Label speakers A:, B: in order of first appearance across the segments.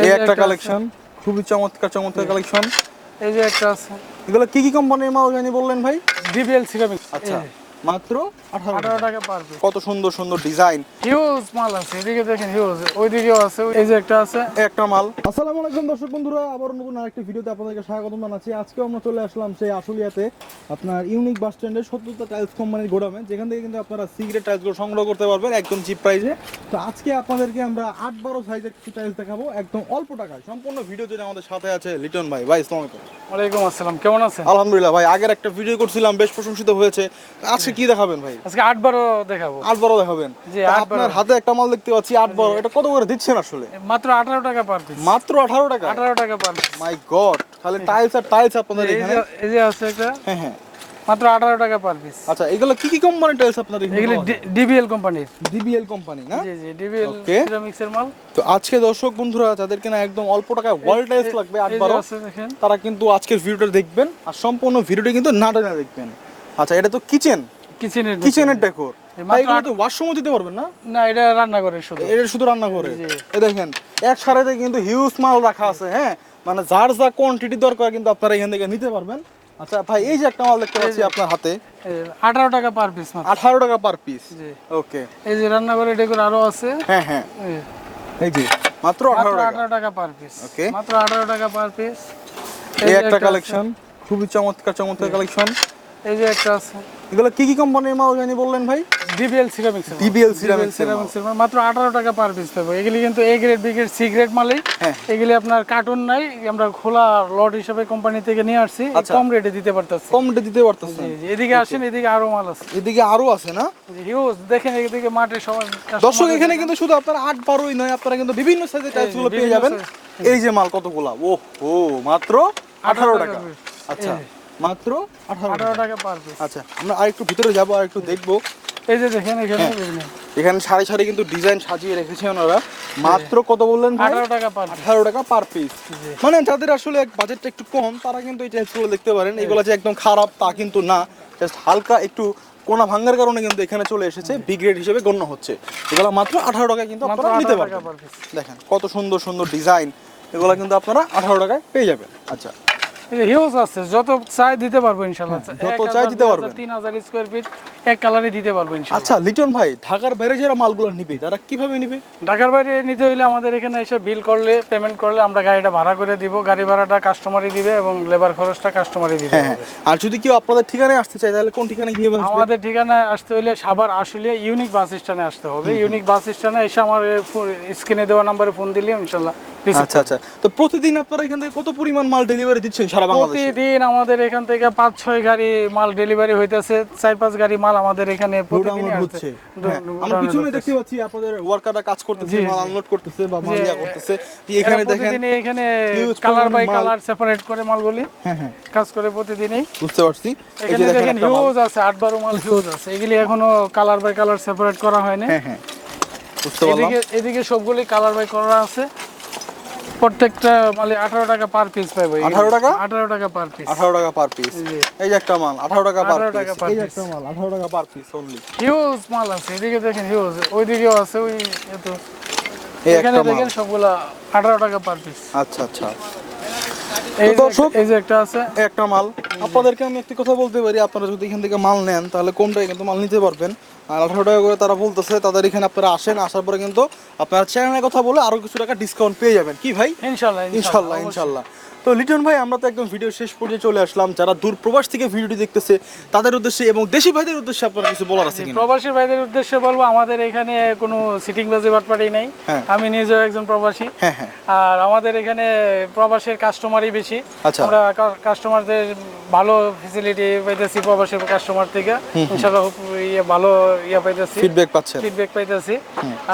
A: এই
B: একটা কালেকশন খুবই চমৎকার চমৎকার কালেকশন
A: এই যে একটা আছে।
B: এগুলো কি কি কোম্পানির মাল জানি বললেন ভাই?
A: ডিবিএল সিরামিক্স
B: আচ্ছা। মাত্র আঠারো
A: আঠারো টাকা। পার পিস
B: কত সুন্দর সুন্দর ডিজাইন
A: হিউজ মাল আছে এদিকে দেখেন হিউজ ওইদিকেও আছে এই যে একটা আছে।
B: একটা মাল। আসসালামু আলাইকুম দর্শক বন্ধুরা আবার নতুন আরেকটি ভিডিওতে আপনাদেরকে স্বাগত জানাচ্ছি। আজকে আমরা চলে আসলাম সেই আশুলিয়াতে আপনার ইউনিক বাস স্ট্যান্ডের সত্তরটা টাইলস কোম্পানির গোডামে যেখান থেকে কিন্তু আপনারা সিগারেট টাইলসগুলো সংগ্রহ করতে পারবেন একদম চিপ প্রাইসে তো আজকে আপনাদেরকে আমরা আট বারো সাইজের কিছু টাইলস দেখাবো একদম অল্প টাকায়। সম্পূর্ণ ভিডিও জুড়ে আমাদের সাথে আছে লিটন ভাই। ভাই আসসালামু আলাইকুম।
A: ওয়ালাইকুম আসসালাম কেমন আছেন?
B: আলহামদুলিল্লাহ ভাই আগের একটা ভিডিও করছিলাম বেশ প্রশংসিত হয়েছে। আজকে কি দেখাবেন ভাই?
A: আজকে আট বারো দেখাবো।
B: আট বারো দেখাবেন। আপনার হাতে একটা মাল দেখতে পাচ্ছি আট বারো। এটা কত করে দিচ্ছেন আসলে?
A: মাত্র আঠারো টাকা পার পিস
B: মাত্র আঠারো টাকা?
A: আঠারো টাকা পার
B: মাই গড খালি টাইলস আর টাইলস আপনাদের এখানে?
A: এই যে আছে একটা
B: হ্যাঁ হ্যাঁ।
A: মাত্র আঠারো টাকা পার পিস
B: আচ্ছা এগুলো কি কি টাইলস
A: এগুলি ডিবিএল কোম্পানির
B: ডিবিএল কোম্পানি না?
A: জি জি ডিবিএল সিরামিক্সের মাল।
B: তো আজকে দর্শক বন্ধুরা যাদের কিনা একদম অল্প টাকায় ওয়াল টাইলস লাগবে তারা কিন্তু আজকের ভিডিওটা দেখবেন আর সম্পূর্ণ ভিডিওটা কিন্তু না দেখবেন। আচ্ছা এটা তো কিচেন
A: কিচেনের
B: কিচেনের ডেকোর
A: মাত্র
B: এগুলো তো ওয়াশরুমও দিতে পারবেন না?
A: না এটা রান্না করে শুধু।
B: এটা শুধু রান্না করে। দেখেন এক সারিতে কিন্তু হিউজ মাল রাখা আছে হ্যাঁ? মানে যার যা কোয়ান্টিটি দরকার কিন্তু আপনারা এখান থেকে নিতে পারবেন। আচ্ছা ভাই এই যে একটা মাল দেখতে পাচ্ছি আপনার হাতে।
A: আঠারো টাকা পার পিস মাত্র।
B: আঠারো টাকা পার পিস ওকে
A: এই যে ডেকোর আরও আছে।
B: হ্যাঁ হ্যাঁ।
A: এই,
B: যে মাত্র আঠারো
A: মাত্র
B: টাকা।
A: আঠারো টাকা পার পিস
B: Okay.
A: মাত্র আঠারো টাকা পার পিস
B: এই একটা কালেকশন খুবই চমৎকার চমৎকার কালেকশন
A: এই যে একটা আছে।
B: এগুলো কি কি কোম্পানির মাল জানি বললেন ভাই?
A: ডিবিএল সিরামিক্স
B: ceramics এর
A: সিরামিক্স মাত্র আঠারো টাকা পার পিস পাবো। এগুলি কিন্তু A grade B grade C grade মালই।
B: হ্যাঁ।
A: এগুলি আপনার কার্টুন নাই। আমরা খোলা লট হিসেবে কোম্পানি থেকে নিয়ে আসছি।
B: আচ্ছা।
A: কম রেটে দিতে পারতেছি।
B: কম রেটে দিতে
A: জি, এদিকে আসেন এদিকে আরও মাল আছে।
B: এদিকে আরও আছে না?
A: হিউজ দেখেন এদিকে মাঠে সবাই
B: দর্শক এখানে কিন্তু শুধু আপনারা আট বারোই নয় আপনারা কিন্তু বিভিন্ন সাইজের টাইলসগুলো পেয়ে যাবেন। এই যে মাল কতগুলা? ও ও মাত্র আঠারো টাকা আচ্ছা। মাত্র আঠারো টাকা।
A: পার পিস
B: আচ্ছা আমরা আর একটু ভিতরে যাব আর একটু দেখব।
A: এই যে দেখেন এখানে
B: হ্যাঁ। এখানে সারি সারি কিন্তু ডিজাইন সাজিয়ে রেখেছে ওনারা। মাত্র কত বললেন
A: আঠারো টাকা পার
B: আঠারো টাকা পার পিস মানে যাদের আসলে বাজেটটা একটু কম তারা কিন্তু এই টাইলসগুলো দেখতে পারেন। এগুলো যে একদম খারাপ তা কিন্তু না। জাস্ট হালকা একটু কোনা ভাঙার কারণে কিন্তু এখানে চলে এসেছে। বি গ্রেড হিসেবে গণ্য হচ্ছে। এগুলো মাত্র আঠারো টাকায় কিন্তু আপনারা নিতে পারবেন। দেখেন কত সুন্দর সুন্দর ডিজাইন এগুলো কিন্তু আপনারা আঠারো টাকায় পেয়ে যাবেন। আচ্ছা।
A: হিউজ আছে যত চাই দিতে পারব ইনশাল্লাহ
B: হ্যাঁ, যত চাই দিতে পারবেন।
A: তিন হাজার স্কোয়ার ফিট এক কালারে দিতে পারব
B: আচ্ছা লিটন ভাই ঢাকার বাইরে যারা মালগুলো নিবে তারা কীভাবে নিবে?
A: ঢাকার বাইরে নিতে হইলে আমাদের এখানে এসে বিল করলে পেমেন্ট করলে আমরা গাড়িটা ভাড়া করে দিব। গাড়ি ভাড়াটা কাস্টমারই দিবে এবং লেবার খরচটা কাস্টমারই দিবে।
B: হ্যাঁ হ্যাঁ। আর যদি কেউ আপনাদের ঠিকানায় আসতে চায় তাহলে কোন ঠিকানায় গিয়ে
A: আমাদের ঠিকানায় আসতে হলে সাভার আসলে ইউনিক বাস স্ট্যান্ডে আসতে হবে। ইউনিক বাস স্ট্যান্ডে এসে আমার স্ক্রিনে দেওয়া নাম্বারে ফোন দিলে ইনশাল্লাহ
B: আচ্ছা আচ্ছা। তো প্রতিদিন আপনারা এখান থেকে কত পরিমাণ মাল ডেলিভারি দিচ্ছেন সারা বাংলাদেশে?
A: প্রতিদিন আমাদের এখান থেকে পাঁচ ছয় গাড়ি মাল ডেলিভারি হইতেছে চার পাঁচ গাড়ি মাল আমাদের এখানে প্রতিদিনই
B: হচ্ছে। হ্যাঁ, আমরা পিছনে দেখতে পাচ্ছি আপনাদের ওয়ার্কাররা কাজ করতেছে মাল আনলোড করতেছে বা মাল ইয়া করতেছে। এখানে দেখেন
A: এখানে কালার বাই কালার সেপারেট করে মালগুলি
B: হ্যাঁ হ্যাঁ।
A: কাজ করে প্রতিদিনই।
B: বুঝতে পারছি।
A: এখানে
B: দেখেন।
A: হিউজ আছে আট বারো মাল হিউজ আছে। এগুলি এখনও কালার বাই কালার সেপারেট করা হয়নি।
B: হ্যাঁ হ্যাঁ। বুঝতে পারলাম।
A: এদিকে এদিকে সবগুলি কালার বাই করা আছে। প্রত্যেকটা মালে আঠারো টাকা পার পিস পাইবো।
B: 18 টাকা?
A: আঠারো টাকা পার পিস
B: আঠারো টাকা পার পিস এই যে। একটা মাল আঠারো টাকা পার
A: 18
B: পিস এই যে একটা মাল আঠারো টাকা পার পিস অনলি
A: হিউজ মাল আছে এদিকে দেখেন হিউজ ওইদিকেও আছে ওই এত।
B: এই
A: এখানে দেখেন সবগুলা আঠারো টাকা পার পিস
B: আচ্ছা আচ্ছা।
A: এই যে একটা আছে।
B: একটা মাল। আপনাদেরকে আমি একটি কথা বলতে পারি আপনারা যদি এখান থেকে মাল নেন তাহলে কোনটা কিন্তু মাল নিতে পারবেন। আর আঠারো টাকা করে তারা বলতেছে তাদের এখানে আপনারা আসেন আসার পরে কিন্তু আপনারা চ্যানেলের কথা বলে আরও কিছু টাকা ডিসকাউন্ট পেয়ে যাবেন। কি ভাই?
A: ইনশাল্লাহ
B: ইনশাল্লাহ ইনশাল্লাহ। তো লিটন ভাই আমরা তো একদম ভিডিও শেষ পর্যায়ে চলে আসলাম। যারা দূর প্রবাস থেকে ভিডিওটি দেখতেছে তাদের উদ্দেশ্যে এবং দেশি ভাইদের উদ্দেশ্যে আপনার কিছু বলার আছে
A: প্রবাসী ভাইদের উদ্দেশ্যে বলব আমাদের এখানে কোনো সিটিং বাজি বাটপাটি নেই।
B: হ্যাঁ।
A: আমি নিজেও একজন প্রবাসী।
B: হ্যাঁ হ্যাঁ।
A: আর আমাদের এখানে প্রবাসের কাস্টমারই বেশি।
B: আচ্ছা।
A: আমরা কাস্টমারদের ভালো ফেসিলিটি পাইতেছি প্রবাসের কাস্টমার থেকে। ইনশাআল্লাহ ইয়ে ভালো ইয়ে পাইতেছি।
B: ফিডব্যাক পাচ্ছেন।
A: ফিডব্যাক পাইতেছি।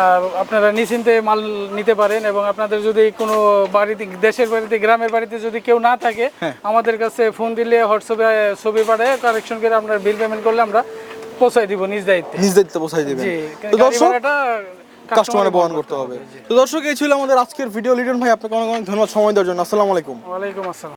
A: আর আপনারা নিশ্চিন্তে মাল নিতে পারেন এবং আপনাদের যদি কোনো বাড়িতে দেশের বাড়িতে গ্রামের বাড়িতে যদি কেউ না থাকে
B: হ্যাঁ।
A: আমাদের কাছে ফোন দিলে হোয়াটসঅ্যাপে ছবি পাঠায় কারেকশন করে আমরা বিল পেমেন্ট করলে আমরা পৌঁছাই দিব নিজ দায়িত্বে।
B: নিজ দায়িত্বে পৌঁছাই দিবেন।
A: জি
B: তো দর্শক কাস্টমারে বহন করতে হবে। তো দর্শক এই ছিল আমাদের আজকের ভিডিও লিটন ভাই আপনাকে অনেক অনেক ধন্যবাদ। সময় দেওয়ার জন্য। আসসালামু আলাইকুম।
A: ওয়ালাইকুম আসসালাম।